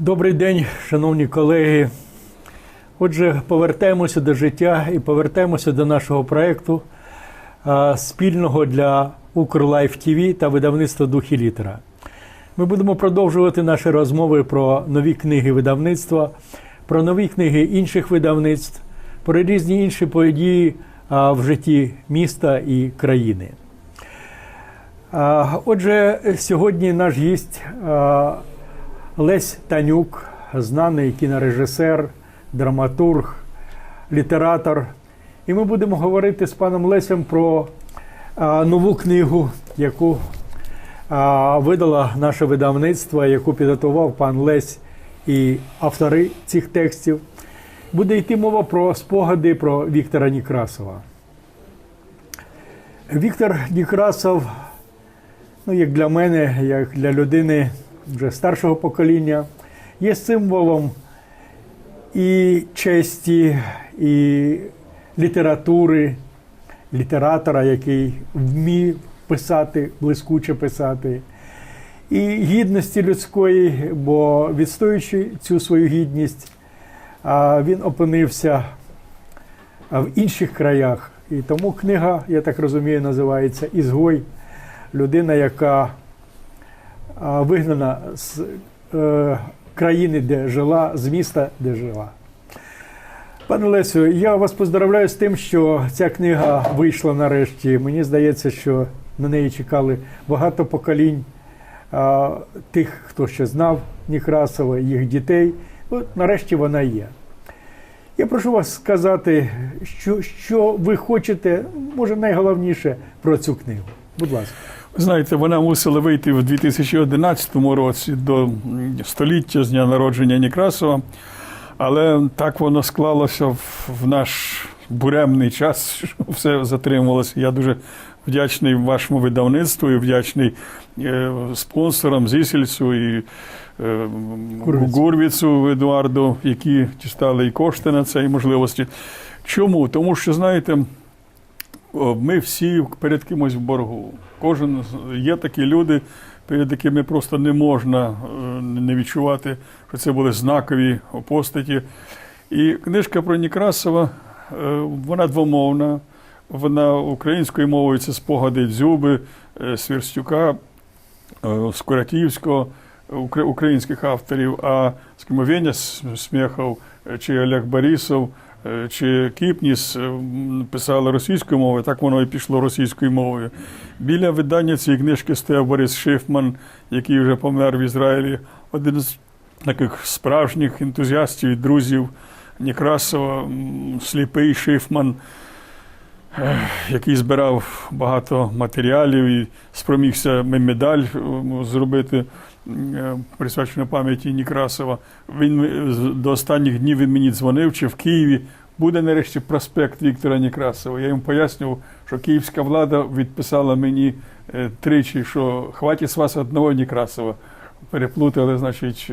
Добрий день, шановні колеги. Отже, повертаємося до життя і повертаємося до нашого проєкту спільного для Укрлайф ТВ та видавництва Дух і літера. Ми будемо продовжувати наші розмови про нові книги видавництва, про нові книги інших видавництв, про різні інші події в житті міста і країни. Отже, сьогодні наш гість Лесь Танюк, знаний кінорежисер, драматург, літератор. І ми будемо говорити з паном Лесем про нову книгу, яку а, видало наше видавництво, яку підготував пан Лесь і автори цих текстів. Буде йти мова про спогади про Віктора Некрасова. Віктор Некрасов, ну, як для мене, як для людини вже старшого покоління, є символом і честі, і літератури, літератора, який вмів писати, блискуче писати, і гідності людської, бо відстоюючи цю свою гідність, він опинився в інших краях. І тому книга, я так розумію, називається Ізгой. Людина, яка вигнана з е, країни, де жила, з міста, де жила. Пане Лесю, я вас поздравляю з тим, що ця книга вийшла нарешті. Мені здається, що на неї чекали багато поколінь а, тих, хто ще знав Некрасова, їх дітей. От нарешті вона є. Я прошу вас сказати, що, що ви хочете, може найголовніше про цю книгу. Будь ласка. Знаєте, вона мусила вийти в 2011 році до століття з дня народження Некрасова, але так воно склалося в, наш буремний час, що все затримувалося. Я дуже вдячний вашому видавництву і вдячний е, спонсорам Зісельцю і е, Гурвіцу. Едуарду, які дістали і кошти на це, і можливості. Чому? Тому що, знаєте, ми всі перед кимось в боргу. Кожен є такі люди, перед якими просто не можна е, не відчувати, що це були знакові постаті. І книжка про Некрасова, е, вона двомовна. Вона українською мовою це спогади Дзюби, е, Свірстюка, Скуратівського, українських авторів, а скажімо, Веня Смєхов чи Олег Борисов чи Кіпніс е, писали російською мовою, так воно і пішло російською мовою. Біля видання цієї книжки стояв Борис Шифман, який вже помер в Ізраїлі, один з таких справжніх ентузіастів і друзів Некрасова, сліпий Шифман, е, який збирав багато матеріалів і спромігся медаль е, зробити е, пам'яті Некрасова. Він е, до останніх днів він мені дзвонив, чи в Києві буде нарешті проспект Віктора Некрасова. Я йому пояснював, що київська влада відписала мені е, тричі, що хватить з вас одного Некрасова. Переплутали, значить,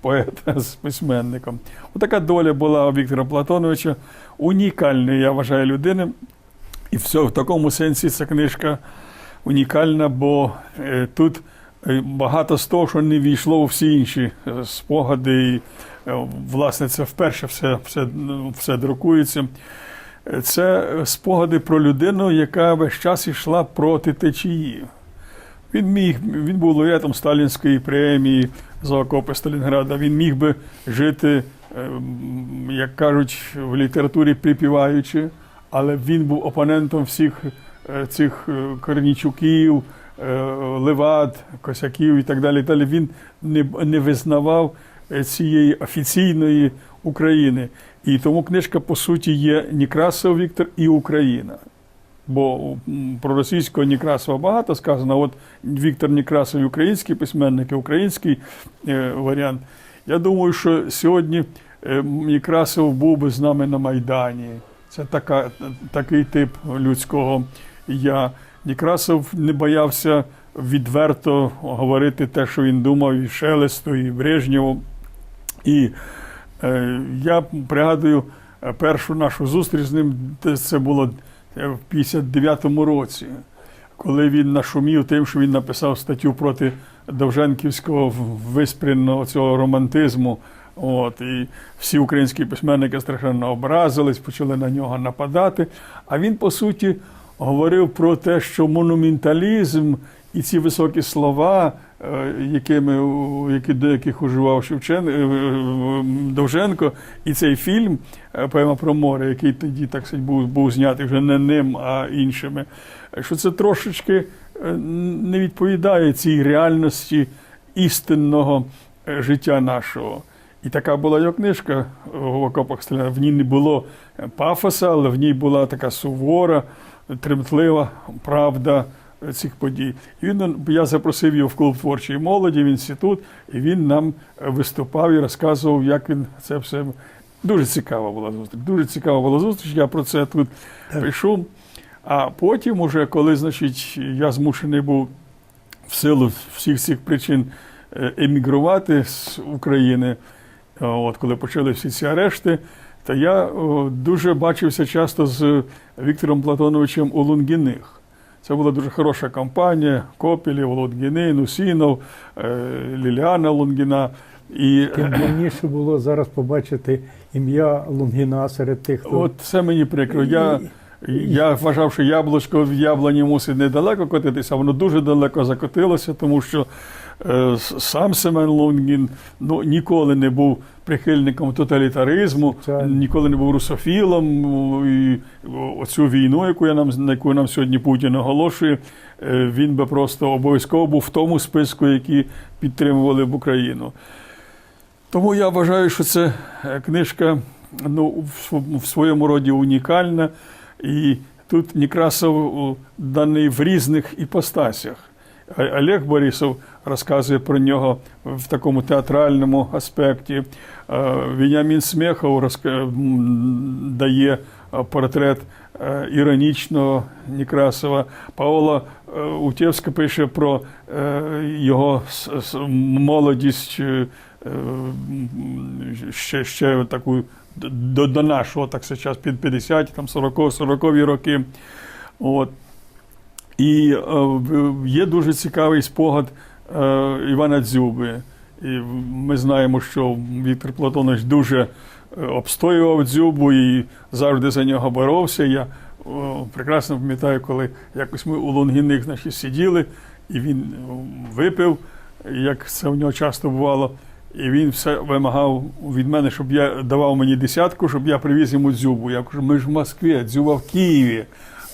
поета з письменником. Отака доля була у Віктора Платоновича. Унікальної, я вважаю, людини. І все, в такому сенсі ця книжка унікальна, бо тут багато з того, що не війшло у всі інші е, спогади. І, е, власне, це вперше все, все, все друкується. Е, Це е, спогади про людину, яка весь час йшла проти течії. Він міг, він був лауреатом Сталінської премії за окопи Сталінграда. Він міг би жити, е, як кажуть, в літературі припіваючи, але він був опонентом всіх е, цих е, Корнічуків, е, Левад, Косяків і так далі. далі. Він не, не визнавав е, цієї офіційної України. І тому книжка, по суті, є Некрасов Віктор і Україна. Бо про російського Некрасова багато сказано. От Віктор Некрасов, український письменник, український е, варіант. Я думаю, що сьогодні е, Некрасов був би з нами на Майдані. Це така, такий тип людського я. Некрасов не боявся відверто говорити те, що він думав, і Шелесту, і Брежнєву. І е, я пригадую е, першу нашу зустріч з ним, це було е, в 59-му році, коли він нашумів тим, що він написав статтю проти Довженківського в- виспряного цього романтизму. От, і всі українські письменники страшенно образились, почали на нього нападати. А він, по суті, говорив про те, що монументалізм і ці високі слова, е, якими, які, до яких уживав Шевчен, е, Довженко, і цей фільм е, поема про море, який тоді так сказать, був, був знятий вже не ним, а іншими, що це трошечки не відповідає цій реальності істинного життя нашого. І така була його книжка в окопах Сталіна. В ній не було пафоса, але в ній була така сувора, тремтлива правда цих подій. І він, я запросив його в клуб творчої молоді в інститут, і він нам виступав і розказував, як він це все. Дуже цікава була зустріч. Дуже цікава була зустріч. Я про це тут Так. пишу. А потім, уже, коли значить, я змушений був в силу всіх цих причин е, емігрувати з України, от коли почали всі ці арешти, то я о, дуже бачився часто з Віктором Платоновичем у Лунгіних. Це була дуже хороша компанія. Копілів, Лунгіни, Нусінов, е, Ліліана Лунгіна. І Тим дивніше було зараз побачити ім'я Лунгіна серед тих, хто от це мені прикро. Я, я вважав, що яблучко від яблуні мусить недалеко котитися, а воно дуже далеко закотилося, тому що е, сам Семен Лунгін ну, ніколи не був прихильником тоталітаризму, ніколи не був русофілом. І оцю війну, яку, я нам, на яку нам сьогодні Путін оголошує, е, він би просто обов'язково був в тому списку, які підтримували б Україну. Тому я вважаю, що це е, книжка ну, в своєму роді унікальна. І тут Некрасов даний в різних іпостасях. Олег Борисов розказує про нього в такому театральному аспекті. Е, Веніамін Смехов розка- дає е, портрет е, іронічного Некрасова. Паола Утєвська пише про його молодість. ще, ще таку до, до нашого, так зараз під 50, там 40, 40 роки. От. І є дуже цікавий спогад Івана Дзюби. І ми знаємо, що Віктор Платонович дуже е, обстоював дзюбу і завжди за нього боровся. Я прекрасно пам'ятаю, коли якось ми у Лунгіних значить, сиділи, і він випив, як це в нього часто бувало. І він все вимагав від мене, щоб я давав мені десятку, щоб я привіз йому дзюбу. Я кажу, ми ж в Москві, дзюба в Києві.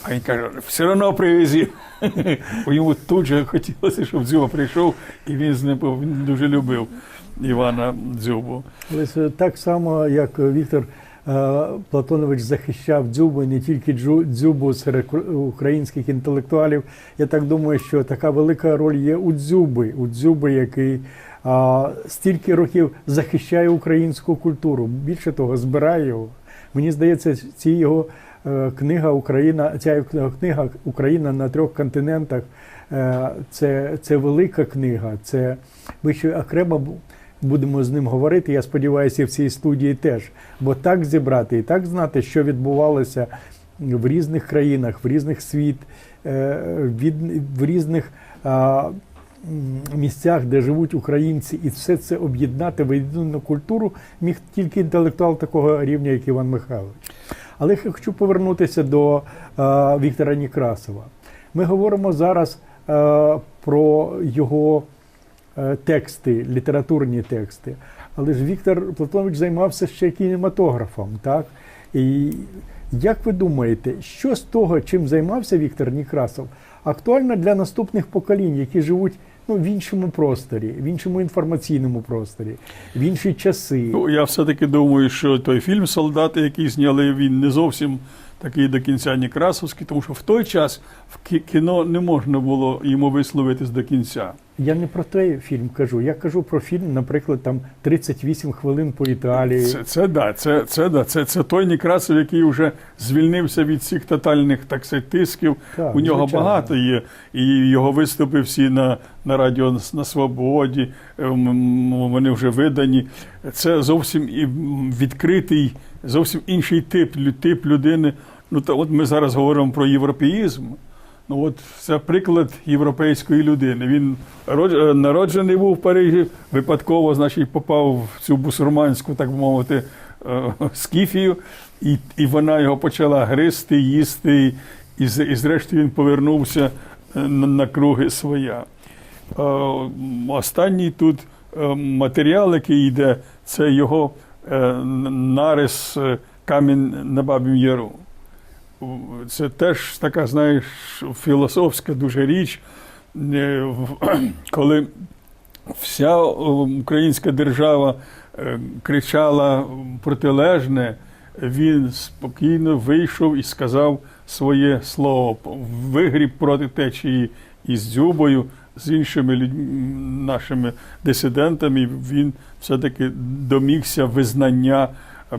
А він каже, все одно привезі. Бо Йому тут же хотілося, щоб дзюба прийшов, і він з ним він дуже любив Івана Дзюбу. Але так само, як Віктор е, Платонович захищав дзюбу, не тільки дзю- дзюбу серед українських інтелектуалів. Я так думаю, що така велика роль є у дзюби, у дзюби, який стільки років захищає українську культуру. Більше того, збирає його. Мені здається, ці його книга Україна, ця книга Україна на трьох континентах. е, Це, це велика книга. Це ми ще окремо будемо з ним говорити. Я сподіваюся, і в цій студії теж. Бо так зібрати і так знати, що відбувалося в різних країнах, в різних світ, е, від, в різних місцях, де живуть українці, і все це об'єднати в єдину культуру міг тільки інтелектуал такого рівня, як Іван Михайлович. Але я хочу повернутися до е, Віктора Некрасова. Ми говоримо зараз е, про його е, тексти, літературні тексти. Але ж Віктор Платонович займався ще кінематографом, так? І як ви думаєте, що з того, чим займався Віктор Некрасов, актуально для наступних поколінь, які живуть ну, в іншому просторі, в іншому інформаційному просторі, в інші часи? Ну, я все-таки думаю, що той фільм Солдати, який зняли, він не зовсім такий до кінця Некрасовський, тому що в той час в кі- кіно не можна було йому висловитись до кінця. Я не про той фільм кажу. Я кажу про фільм, наприклад, там 38 хвилин по Італії. Це, це да, це, це, да, це, це той Некрасов, який вже звільнився від цих тотальних так сказати, тисків. Так, У нього звичайно. багато є, і його виступи всі на, на радіо «С- на Свободі, ем, вони вже видані. Це зовсім і відкритий, зовсім інший тип, тип людини. Ну, то от ми зараз говоримо про європеїзм. Ну от це приклад європейської людини. Він е, народжений був в Парижі, випадково, значить, попав в цю бусурманську, так би мовити, е, скіфію, і, і вона його почала гризти, їсти, і, і зрештою він повернувся е, на, на круги своя. Останній тут матеріал, який йде, це його нарис камінь на Бабім Яру. Це теж така, знаєш, філософська дуже річ, е, коли вся е, українська держава е, кричала протилежне, він спокійно вийшов і сказав своє слово, вигріб проти течії із Дзюбою, з іншими людьми, нашими дисидентами. Він все-таки домігся визнання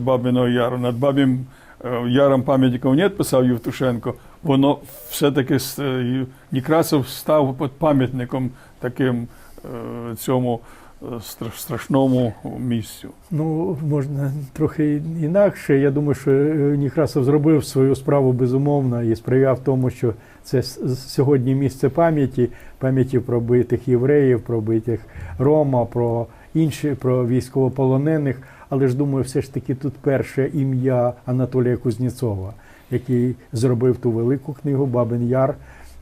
Бабиного Яру. Над Бабім е, Яром пам'ятників нет, писав Євтушенко, воно все-таки е, Некрасов став пам'ятником таким е, цьому страшному місцю. Ну, можна трохи інакше. Я думаю, що Некрасов зробив свою справу безумовно і сприяв тому, що це сьогодні місце пам'яті, пам'яті про битих євреїв, про битих Рома, про інші, про військовополонених. Але ж думаю, все ж таки тут перше ім'я Анатолія Кузнєцова, який зробив ту велику книгу Бабин Яр.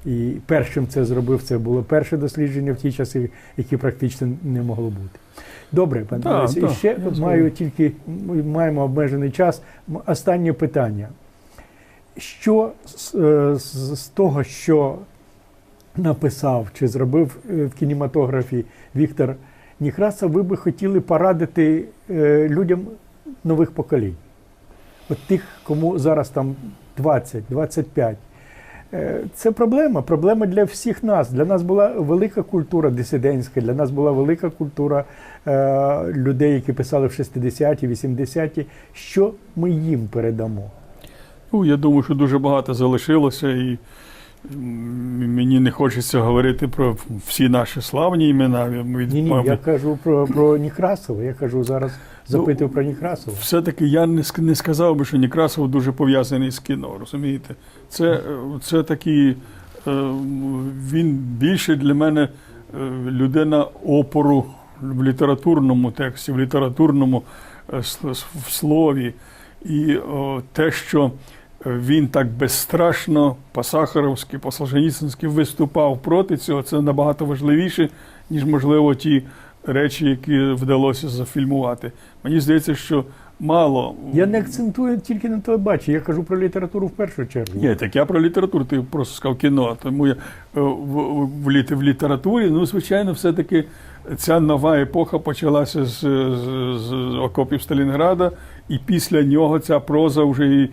І першим це зробив, це було перше дослідження в ті часи, які практично не могло бути. Добре, пане Борисі, так, і ще маю тільки маємо обмежений час. Останнє питання. Що з, е, з, з того, що написав чи зробив е, в кінематографі Віктор Нікрасов, ви би хотіли порадити е, людям нових поколінь? От тих, кому зараз там 20, 25. Е, Це проблема, проблема для всіх нас. Для нас була велика культура дисидентська, для нас була велика культура е, людей, які писали в 60-ті, 80-ті. Що ми їм передамо? Ну, я думаю, що дуже багато залишилося, і мені не хочеться говорити про всі наші славні імена. Ні, ні, я кажу про, про Некрасова. Я кажу зараз, запитую про Некрасова. Все-таки я не, не сказав би, що Некрасов дуже пов'язаний з кіно, розумієте? Це, це такий, е, він більше для мене е, людина опору в літературному тексті, в літературному е, в слові. І те, що він так безстрашно по-сахаровськи, по-солженіцинськи виступав проти цього, це набагато важливіше, ніж, можливо, ті речі, які вдалося зафільмувати. Мені здається, що мало. Я не акцентую тільки на телебаченні, я кажу про літературу в першу чергу. Ні, так я про літературу, ти просто сказав кіно. Тому я е, в, в, в літературі, ну, звичайно, все-таки ця нова епоха почалася з, з, з окопів Сталінграда, і після нього ця проза вже і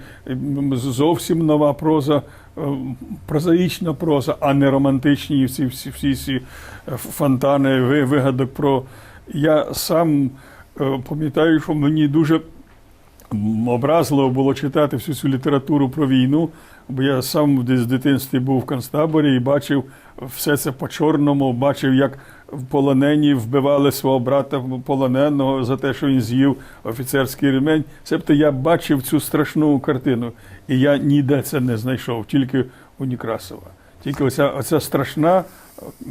зовсім нова проза, е, прозаїчна проза, а не романтичні всі всі, всі, всі фонтани ви- вигадок про. Я сам е, пам'ятаю, що мені дуже образливо було читати всю цю літературу про війну, бо я сам десь в дитинстві був в концтаборі і бачив все це по-чорному, бачив, як полонені вбивали свого брата полоненого за те, що він з'їв офіцерський ремень. Себто я бачив цю страшну картину, і я ніде це не знайшов, тільки у Некрасова. Тільки оця, оця страшна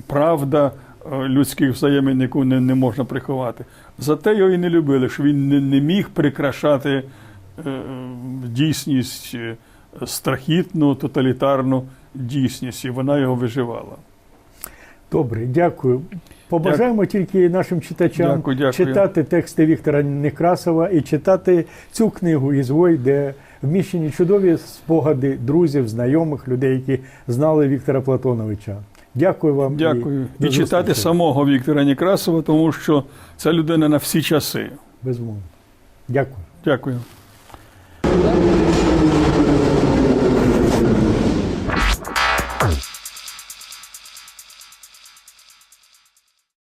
правда людських взаємин, яку не, не можна приховати. Зате його і не любили, що він не, не міг прикрашати е, дійсність, е, страхітну, тоталітарну дійсність, і вона його виживала. Добре, дякую. Побажаємо тільки нашим читачам Дякую, дякую. читати тексти Віктора Некрасова і читати цю книгу Ізгой, де вміщені чудові спогади друзів, знайомих, людей, які знали Віктора Платоновича. Дякую вам. Дякую. І, І читати самого Віктора Некрасова, тому що це людина на всі часи. Безумовно. Дякую. Дякую. Дякую.